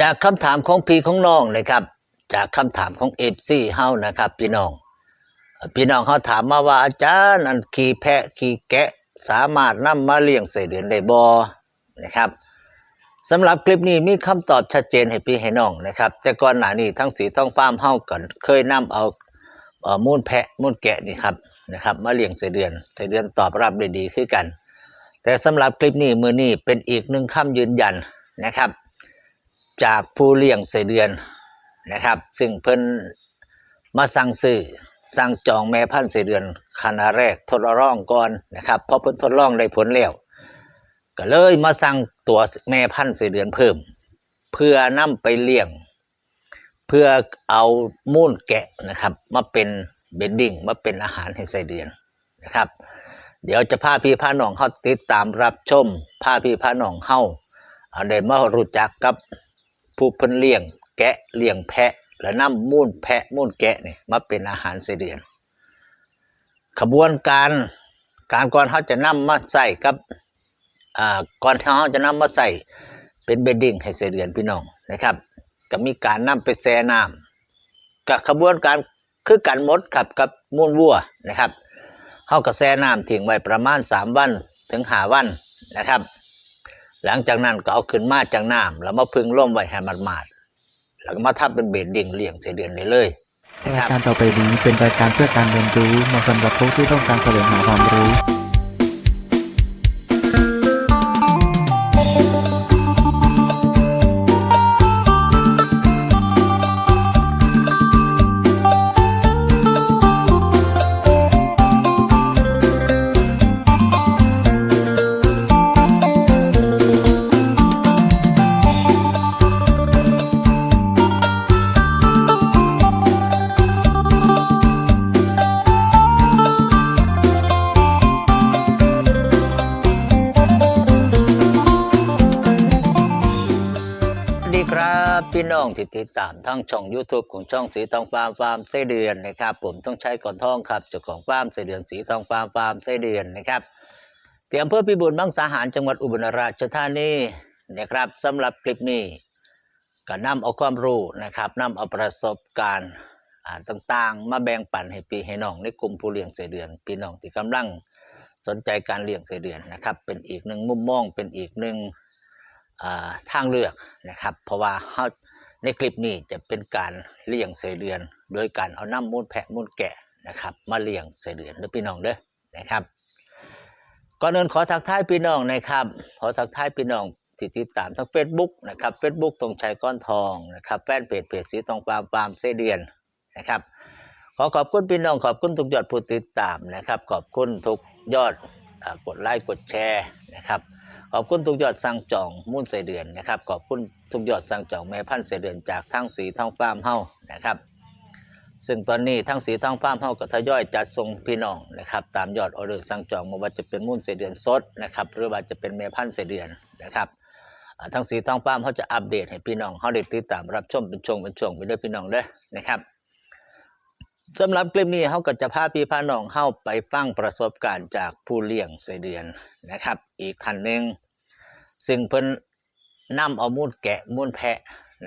จากคำถามของพี่ของน้องนะครับ จากคำถามของเอฟซีเฮานะครับ พี่น้อง พี่น้องเขาถามมาว่าอาจารย์อันขี่แพะขี่แกะสามารถนำมาเลี้ยงใส่เดือนได้บ่นะครับสำหรับคลิปนี้มีคำตอบชัดเจนให้พี่ให้น้องนะครับ แต่ก่อนหน้านี้ทั้งสีท้องฟ้ามเฮาก่อนเคยนำเอาเอ่อมูลแพะมูลแกะนี่ครับนะครับ มาเลี้ยงใส่เดือนใส่เดือนตอบรับได้ดีคือกัน แต่สำหรับคลิปนี้มือนี้เป็นอีกหนึ่งคำยืนยันนะครับ จากผู้เลี้ยงใส่เดือนนะครับ ซึ่งเพิ่นมาสั่งซื้อสั่งจองแม่พันธุ์ใส่เดือนคณะแรกทดลองก่อนนะครับเพราะเพิ่นทดลองได้ผลแล้วก็เลยมาสั่งตัวแม่พันธุ์ใส่เดือนเพิ่ม เพื่อนำไปเลี้ยง เพื่อเอามูลแกะนะครับ มาเป็นเบนดิ้งมาเป็นอาหารให้ใส่เดือนนะครับ เดี๋ยวจะพาพี่พาน้องเข้าติดตามรับชมพาพี่พาน้องเข้าเอาได้มารู้จักกับ ผู้เพิ่นเลี้ยง แกะเลี้ยงแพะ และนำมูลแพะมูลแกะนี่มาเป็นอาหารไส้เดือน ขบวนการการก่อนเขาจะนำมาใส่กับอ่าก่อนเขาจะนำมาใส่เป็นเบดดิ้งให้ไส้เดือนพี่น้องนะครับ ก็มีการนำไปแช่น้ำกับขบวนการคือกันหมดกับกับมูลวัวนะครับเขาก็แช่น้ำทิ้งไว้ประมาณสามวันถึงหาวันนะครับ หลังจากนั้นก็เอาขึ้นมาจากน้ำแล้วมาพึ่งร่มไว้ให้มันมาดๆแล้วก็มาทับเป็นเบ็ดดิ่งเลี่ยงเสเดือนได้เลยรายการต่อไปนี้เป็นรายการเพื่อการเรียนรู้เหมาะสำหรับผู้ที่ต้องการแสวงหาความรู้ พี่น้องที่ติดตามทั้งช่อง YouTube ของช่องสีทองฟาร์มฟาร์มไส้เดือนนะครับ ผมต้องใช้ก่อนท่องครับเจ้าของฟาร์มไส้เดือนสีทองฟาร์มฟาร์มไส้เดือนนะครับเตรียมเพื่อพิบูลบางสาหารจังหวัดอุบลราชธานีนะครับสำหรับคลิปนี้ก็นำเอาความรู้นะครับนำเอาประสบการณ์ต่างๆ มาแบ่งปันให้พี่ให้น้องในกลุ่มผู้เลี้ยงไส้เดือนพี่น้องที่กำลังสนใจการเลี้ยงไส้เดือนนะครับ เป็นอีกหนึ่งมุมมองเป็นอีกหนึ่งทางเลือกนะครับ เพราะว่าเฮา ในคลิปนี้จะเป็นการเลี้ยงไส้เดือน โดยการเอาน้ำมูลแพะมูลแกะนะครับ มาเลี้ยงไส้เดือนเด้อพี่น้องเด้อนะครับก่อนอื่นขอทักทายพี่น้องนะครับ ขอทักทายพี่น้องที่ติดตามทั้ง Facebook นะครับ Facebook ตรงชัยก้อนทองนะครับแฟนเพจเพจสีทองฟามฟามไส้เดือนนะครับขอขอบคุณพี่น้องขอบคุณทุกยอดผู้ติดตามนะครับ ขอบคุณทุกยอดกดไลค์กดแชร์นะครับ ขอบคุณทุกยอดสั่งจองมุ่นใส่เดือนนะครับ ขอบคุณทุกยอดสั่งจองแม่พันธุ์ใส่เดือนจากทั้งสีทองฟ้ามเฮานะครับ ซึ่งตอนนี้ทั้งสีทองฟ้ามเฮาก็ทยอยจัดส่งพี่น้องนะครับ ตามยอดออเดอร์สั่งจองไม่ว่าจะเป็นมุ่นใส่เดือนสดนะครับ หรือว่าจะเป็นแม่พันธุ์ใส่เดือนนะครับทั้งสีทองฟ้ามเขาจะอัปเดตให้พี่น้องเขาได้ติดตามรับชมเป็นช่วงเป็นช่วงไปด้วยพี่น้องเด้อนะครับ สำหรับคลิปนี้เขาก็จะพาพี่พาน้องเข้าไปฟังประสบการณ์จากผู้เลี้ยงใส่เดือนนะครับ อีกท่านหนึ่งซึ่งเพิ่นนำเอามูลแกะมูลแพะ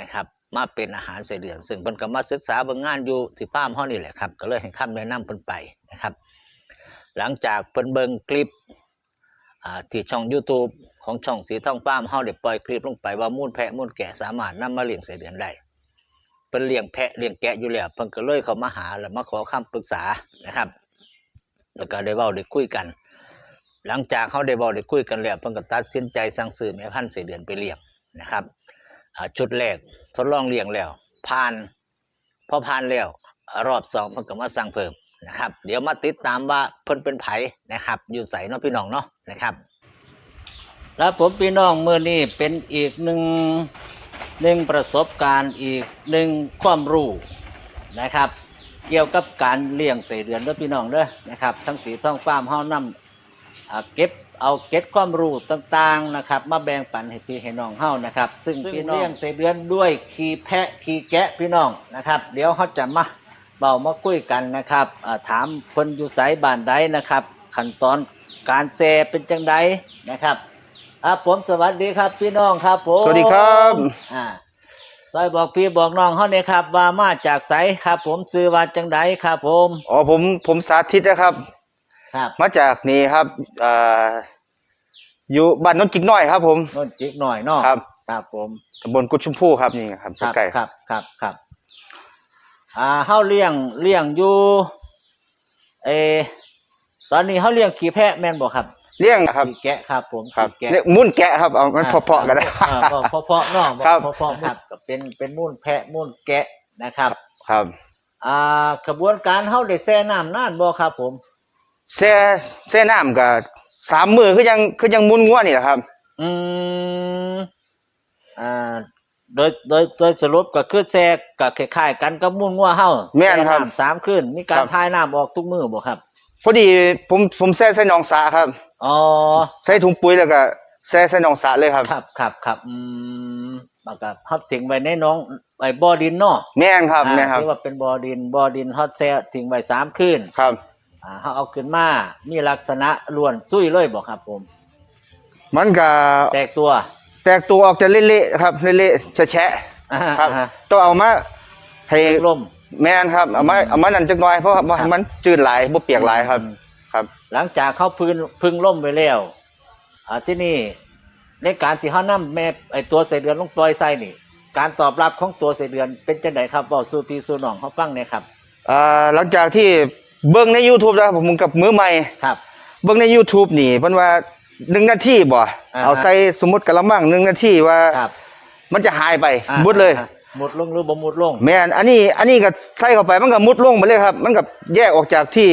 นะครับ มาเป็นอาหารใส่เดือน ซึ่งเพิ่นก็มาศึกษาบิ่งงานอยู่ที่ฟาร์มเฮานี่แหละครับ ก็เลยให้คำแนะนำเพิ่นไปนะครับ หลังจากเพิ่นเบิ่งคลิปที่ช่อง YouTube ของช่องสีทองฟาร์มเฮาได้ปล่อยคลิปลงไปว่ามูลแพะมูลแกะสามารถนำมาเลี้ยงใส่เดือนได้ เพิ่นเลี้ยงแพะเลี้ยงแกะอยู่แล้วเพิ่นก็เลยเขามาหาแล้วมาขอคำปรึกษานะครับ แล้วก็ได้เว้าได้คุยกัน หลังจากเขาได้เบอกได้คุยกันแล้วเพิ่นก็ตัดสินใจสั่งซื้อแม่พันธุ์เสเดือนไปเลี้ยงนะครับชุดแรกทดลองเลี้ยงแล้วผ่านพอผ่านแล้วรอบสองเพิ่นก็มาสั่งเพิ่มนะครับ เดี๋ยวมาติดตามว่าเพิ่นเป็นไผนะครับ อยู่ใส่เนาะพี่น้องเนาะนะครับ แล้วผมพี่น้องเมื่อนี้เป็นอีกหนึ่ง หนึ่งประสบการณ์อีกหนึ่งความรู้นะครับ เกี่ยวกับการเลี้ยงเสเดือนด้อพี่น้องเด้อนะครับ ทั้งสีท้องฟ้าร์มเฮานำอ่าเก็บเอาเก็บความรู้ต่างๆนะครับ มาแบ่งปันให้พี่ให้น้องเฮานะครับ ซึ่งพี่น้องเลี้ยงเสเดือนด้วยขี่แพะขี่แกะพี่น้องนะครับ เดี๋ยวเขาจะมาเบามาคุยกันนะครับถามเพิ่นอยู่ไสบ้านใดนะครับ ขั้นตอนการแซเป็นจังใดนะครับ อ่าผมสวัสดีครับ พี่น้องครับผมสวัสดีครับอ่าซอยบอกพี่บอกน้องเฮาเนี่ยครับว่ามาจากไสครับ ผมซื้อว่าจังไดครับ ผมอ๋อผมผมสาธิตนะครับ ครับมาจากนี่ครับเอ่ออยู่บ้านโนนจิกน้อยครับ ผมนนจิกหน่อยเนาะครับครับผมตำบลกุดชมพูครับนี่ครับครับใกล้ครับครับครับอ่าเฮาเลี้ยงเลี้ยงอยู่เออตอนนี้เฮาเลี้ยงขี่แพะแม่นบ่ครับๆ เลี้ยงครับขี่แกะครับผมครับขี่แกะ เนี่ยมุ่นแกะครับเอามันเพาะๆกันได้ อ่าเพาะเพาะๆเนาะครับ เพาะเพาะๆครับก็เป็นเป็นมูลแพะมูลแกะนะครับ ครับอ่ากระบวนการเฮาได้แช่น้ำนานบ่ครับผมแช่แช่น้ำกับสามมือคือยังคือยังมุนงัวนี่แหละครับ อืมอ่าโดยโดยโดยสรุปก็คือแช่ก็คล้ายๆกันกับมูลงัวเฮาแม่นครับแช่ำสามคืนมีกาครรับ ทายน้ำออกทุกมื้อบ่ครับ พอดีผมผมแช่ใส่หนองสาครับ อ๋อใส่ถุงปุ๋ยแล้วก็แช่ใส่หนองสาเลยครับ ครับครับครับอืมแล้วก็เฮาทิ้งไว้ในหน้องไอ้บ่อดินเนาะแม่นครับอ่าแม่นครับที่ว่าเป็นบ่อดินบ่อดินเฮาแช่ทิ้งไว้สามคืน ครับ อ่าเขาเอาขึ้นมา มีลักษณะล้วนซุยเลยบอกครับผม มันก็แตกตัวแตกตัวออกจะเละๆครับเละๆแฉะอ่าๆครับอ่าต้องเอามาให้ลมแม่นครับเอามาเอามานั่นจักหน่อยเพราะว่าบ่ให้มันจืดหลายบ่เปียกหลายครับอืม ครับหลังจากเขาพึ่งพึ่งล่มไปแล้วอ่าที่นี่ในการที่เขานำแม่ไอตัวใส่เดือนลงปล่อยใส่นี่ การตอบรับของตัวใส่เดือนเป็นจังไดครับบอกสู่พี่สู่น้องเขาฟังหน่อยครับอ่าหลังจากที่เบิ่งใน YouTube แล้วผมกับมือใหม่ครับ เบิ่งใน YouTube นี่เพิ่นว่า1นาทีบ่อ่าฮะเอาใส่สมมุติกะละมัง1นาทีว่าครับมันจะหายไปอ่าหมดเลยอ่าหมดลงหรือบ่หมดลงแม่นอันนี้อันนี้ก็ใส่เข้าไปมันก็มุดลงไปเลยครับ มันก็แยกออกจากที่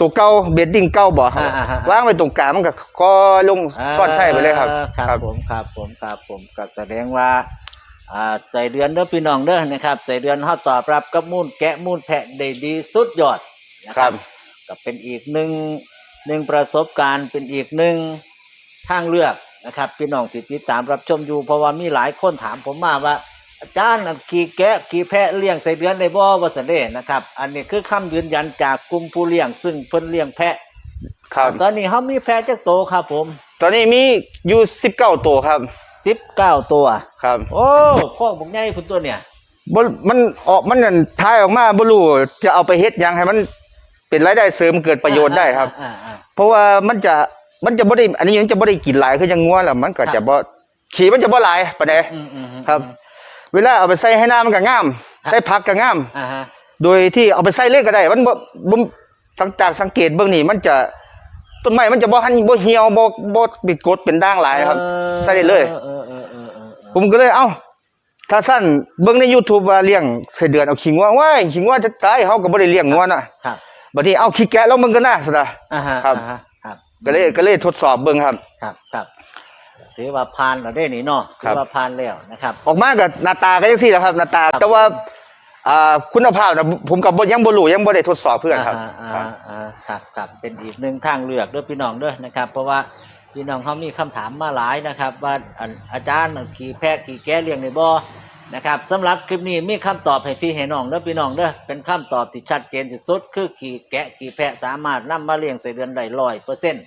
ตัวเก่าเบดดิ้งเก่าบ่อ่าอ่าอ่าวางไว้ตรงกลางมันก็คอลงซ่อนใช่ไปเลยครับ อ่าครับผมครับผมครับผมก็แสดงว่าอ่าใส่เดือนเด้อพี่น้องเด้อนะครับใส่เดือนเฮาตอบรับกับมูลแกะมูลแพะได้ดีสุดยอดนะคครัรับ บ ก็เป็นอีกหนึ่งหนึ่งประสบการณ์เป็นอีกหนึ่งทางเลือกนะครับ พี่น้องที่ติดตามรับชมอยู่เพราะว่ามีหลายคนถามผมมาว่า อาจารย์อันขี่แกะขี่แพะเลี้ยงใส่เดือนในบ่ว่าสันเดนะครับ อันนี้คือคำยืนยันจากกลุ่มผู้เลี้ยงซึ่งเพิ่นเลี้ยงแพะครับ ตอนนี้เขามีแพะจักโตครับ ผม ตอนนี้มีอยู่19ตัวครับสิบเก้าตัว ครับ โอ้ข้องบุกใหญ่พุ่นตัวเนี่ยบ่มันออกมันนั่นทายออกมาบ่รู้จะเอาไปเฮ็ดหยังให้มันเป็นรายได้เสริมเกิดประโยชน์ได้ครับอ่าอ่าเพราะว่ามันจะมันจะบ่ได้อันนี้มันจะบ่ได้กินหลายคือจังงัวแล้วมันก็ครับจะบ่ขี้มันจะบ่หลายปานใดอืมอืมอืมครับ เวลาเอาไปใส่ให้น้ำมันก็งามครับใส่ผักก็งามอ่าฮะโดยที่เอาไปใส่เลยก็ได้ มันบ่บ่สังจากสังเกตเบื้องนี้มันจะต้นไม้มันจะบ่หันบ่เหี่ยวบ่บ่เป็นกรดเป็นด่างหลายครับออใส่ได้เลยเออเออเออเออเออผมก็เลยเอ้า ถ้าสั้นเบิ่งใน YouTube ว่าเลี้ยงไส้เดือนเอาขิงว่าว้ายขิงว่าจะตายเฮาก็บ่ได้เลี้ยงงัวน่ะครับบัดนี้เอาขี้แกะแล้วมึงก็น่าซะนะ อ่าฮะครับ อ่าฮะครับก็เลยก็เลยทดสอบเบิ่งครับ ครับครับ ถือว่าผ่านเราได้นี่เนาะคถืรับ อว่าผ่านแล้วนะครับ ออกมาก็หน้าตาก็จังซี่แหละครับหน้าตา แต่ว่าอ่าคุณภาพน่ะผมก็บ่ยังบ่รู้ยังบ่ได้ทดสอบเพื่อนครับอ่าครัอ่าบ อ่าครับครับเป็นอีกหนึ่งทางเลือกเด้วยพี่น้องเด้วยนะครับ เพราะว่าพี่น้องเขามีคำถามมาหลายนะครับ ว่าอันอาจารย์ขี่แพะขี่แกะเลี้ยงในบ่อนะครับสำหรับคลิปนี้มีคำตอบให้พี่ให้น้องเด้อพี่น้องเด้อเป็นคำตอบที่ชัดเจนที่สุดคือขี่แกะขี่แพะสามารถนำมาเลี้ยงใส่เดือนได้ร้อยเปอร์เซ็นต์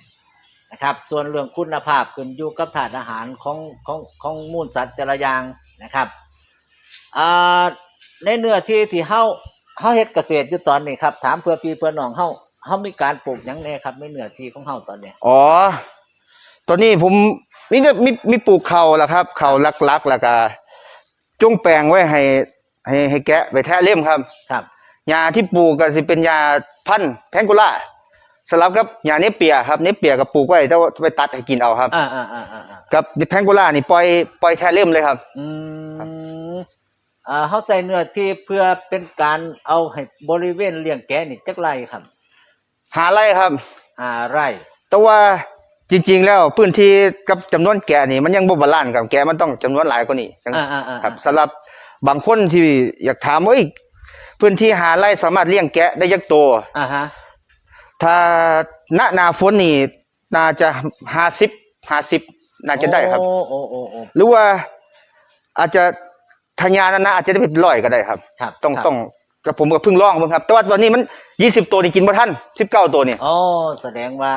นะครับ ส่วนเรื่องคุณภาพขึ้นอยู่กับถาดอาหารของของของมูลสัตว์แต่ละอย่างนะครับอ่าในเนื้อที่ที่เฮาเฮาเฮ็ดเกษตรอยู่ตอนนี้ครับถามเพื่อพี่เพื่อน้องเฮาเฮามีการปลูกหยังแน่ครับในเนื้อที่ของเฮาตอนเนี้ยอ๋อ ตอนนี้ผมมีแต่มีมีปลูกเขาวล่ะครับเขาวลักๆแล้วก็จงแปลงไว้ให้ ให้ให้แกะไปแทะเล่มครับครับยาที่ปลูกก็สิเป็นยาพันธุ์แพงโกุล่า สลับกับยาเนเปียครับเนเปียก็ปลูกไว้แต่ว่าไปตัดให้กินเอาครับอ่าอ่าอ่าอ่าอ่ากับแพงโกุล่านี่ปล่อยปล่อยแทะเล่มเลยครับ อืมอ่าเฮาใส่เนื้อที่เพื่อเป็นการเอาให้บริเวณเลี้ยงแกะนี่จักไรครับหาไร่ครับ อ่าไร่แต่ว่าจริง ๆ แล้วพื้นที่กับจำนวนแกะนี่มันยังบ่บาลานซ์กับแกะมันต้องจำนวนหลายกว่านี้อ่าอ่าอ่าครับสำหรับบางคนที่อยากถามว่าเอ้ยพื้นที่หาไร่สามารถเลี้ยงแกะได้ยักตัวอ่าฮะ ถ้าณหนาฝนนี่น่าจะห้าสิบห้าสิบน่าจะได้ครับ โอ้โอ้โอ้โอ้ หรือว่าอาจจะทางยานั้นนะอาจจะได้เป็นร้อยก็ได้ครับ ครับต้องครับ ต้องกระผมก็เพิ่งลองเบิ่งครับ แต่ว่าตอนนี้มันยี่สิบตัวนี่กินบ่ทันสิบเก้าตัวนี่อ๋อแสดงว่า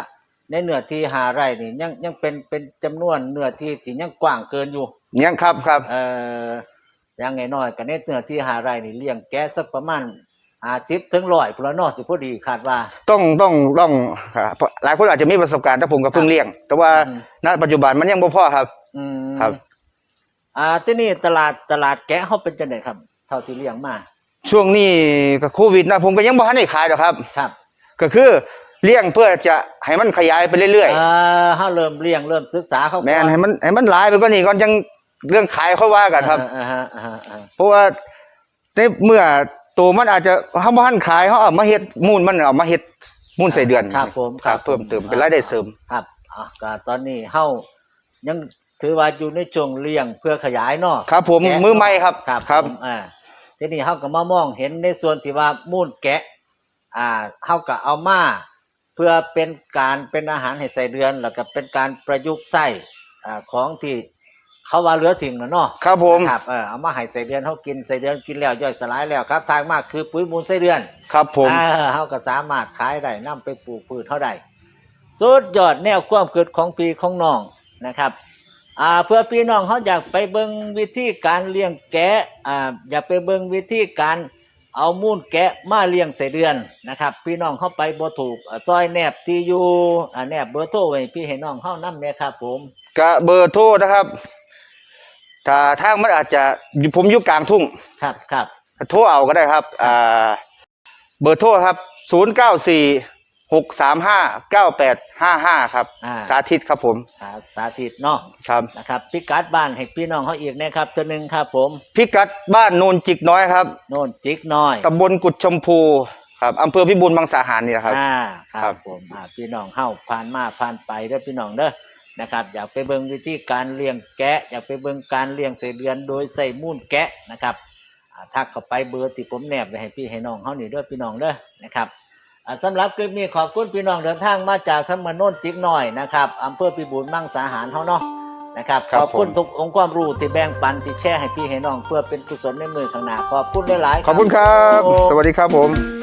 ในเนื้อที่หาไร่นี่ยังยังเป็นเป็นจำนวนเนื้อที่ที่ยังกว้างเกินอยู่ ยังครับครับ เอ่ออย่างน้อยๆก็ในเนื้อที่หาไร่นี่เลี้ยงแกะสักประมาณ 50ถึง100พุ่นละเนาะสิพอดีคาดว่า ต้องต้องต้องครับหลายคนอาจจะมีประสบการณ์แต่ผมก็เพิ่งเลี้ยง แต่ว่าอืม ณปัจจุบันมันยังบ่พอครับ อืมครับ อ่าที่นี่ตลาดตลาดแกะเฮาเป็นจังไดครับ เท่าที่เลี้ยงมาช่วงนี้ก็โควิดนะผมก็ยังบ่ทันได้ขายหรอกครับ ครับก็คือเลี้ยงเพื่อจะให้มันขยายไปเรื่อยเอ่อเฮาเริ่มเลี้ยงเริ่มศึกษาเขาๆแม่นให้มันให้มันหลายไปกว่านี้ก่อนจังเรื่องขายเขาว่ากันครับอ่าฮะอ่าฮะอ่าฮะเพราะว่าในเมื่อ ตัวมันอาจจะเฮาบ่ทันขายเฮาเอามาเฮ็ดมูลมันเอามาเฮ็ดมูลใส่เดือนครับผมครับ เพิ่มเติมเป็นรายได้เสริมครับอะก็ตอนนี้เฮายังถือว่าอยู่ในช่วงเลี้ยงเพื่อขยายเนาะครับ ผมแกะมือใหม่ครับครับครับผมอ่าทีนี้เฮาก็มามองเห็นในส่วนที่ว่ามูลแกะ อ่าเฮาก็เอามาเพื่อเป็นการเป็นอาหารให้ใส่เดือน แล้วก็เป็นการประยุกต์ใส่อ่าของที่ เขาว่าเหลือทิ้งนะเนาะครับผม ครับเออเอามาให้ใส่เดือนเฮากินใส่เดือนกินแล้วย่อยสลายแล้วครับทางมากคือปุ๋ยมูลใส่เดือนครับผมเออเฮาก็สามารถขายได้นํไปปลูกพืชเท่าใดสุดยอดแนวความคิดของพี่ของน้องนะครับอ่าเพื่อพี่น้องเขาอยากไปเบิ่งวิธีการเลี้ยงแกะอ่าอยากไปเบิ่งวิธีการเอามูลแกะมาเลี้ยงใส่เดือนนะครับ พี่น้องเข้าไปบ่ถูกอ่าซอยแนบที่อยู่อ่าแนบเบอร์โทรไว้พี่ให้น้องเฮานำเนี่ยครับผมก็เบอร์โทรนะครับ ถ้าทางมันอาจจะอยู่ผมอยู่กลางทุ่ง ครับครับโทรเอาก็ได้ครับอ่าเบอร์โทรครับ0 9 4 6 3 5 9 8 5 5ครับ อ่าสาธิตครับผมอ่าสาธิตเนาะครับ นะครับพิกัดบ้านให้พี่น้องเขาอีกนะครับตัวหนึ่งครับผมพิกัดบ้านโนนจิกน้อยครับโน่นจิกน้อยตำบลกุดชมพูครับอำเภอพิบูลมังสาหารนี่แหละครับ อ่าคครัรับ บผมอ่าพี่น้องเฮาผ่านมาผ่านไปเด้อพี่น้องเด้อ นะครับ อยากไปเบิ่งวิธีการเลี้ยงแกะ อยากไปเบิ่งการเลี้ยงไส้เดือนโดยใส่มูลแกะนะครับอ่าทักเข้าไปเบอร์ที่ผมแนบไว้ให้พี่ให้น้องเฮานี่เด้อพี่น้องเด้อนะครับอ่าสำหรับคลิปนี้ขอบคุณพี่น้องเดินทางมาจากทั้งมานโนนจิกหน่อยนะครับอำเภอพิบูลมังสาหารเฮาเนาะนะครับครับขอบคุณผมทุกองค์ความรู้ที่แบ่งปันที่แชร์ให้พี่ให้น้องเพื่อเป็นกุศลในมือข้างหน้าขอบคุณหลายๆขอบคุณครับผมสวัสดีครับผม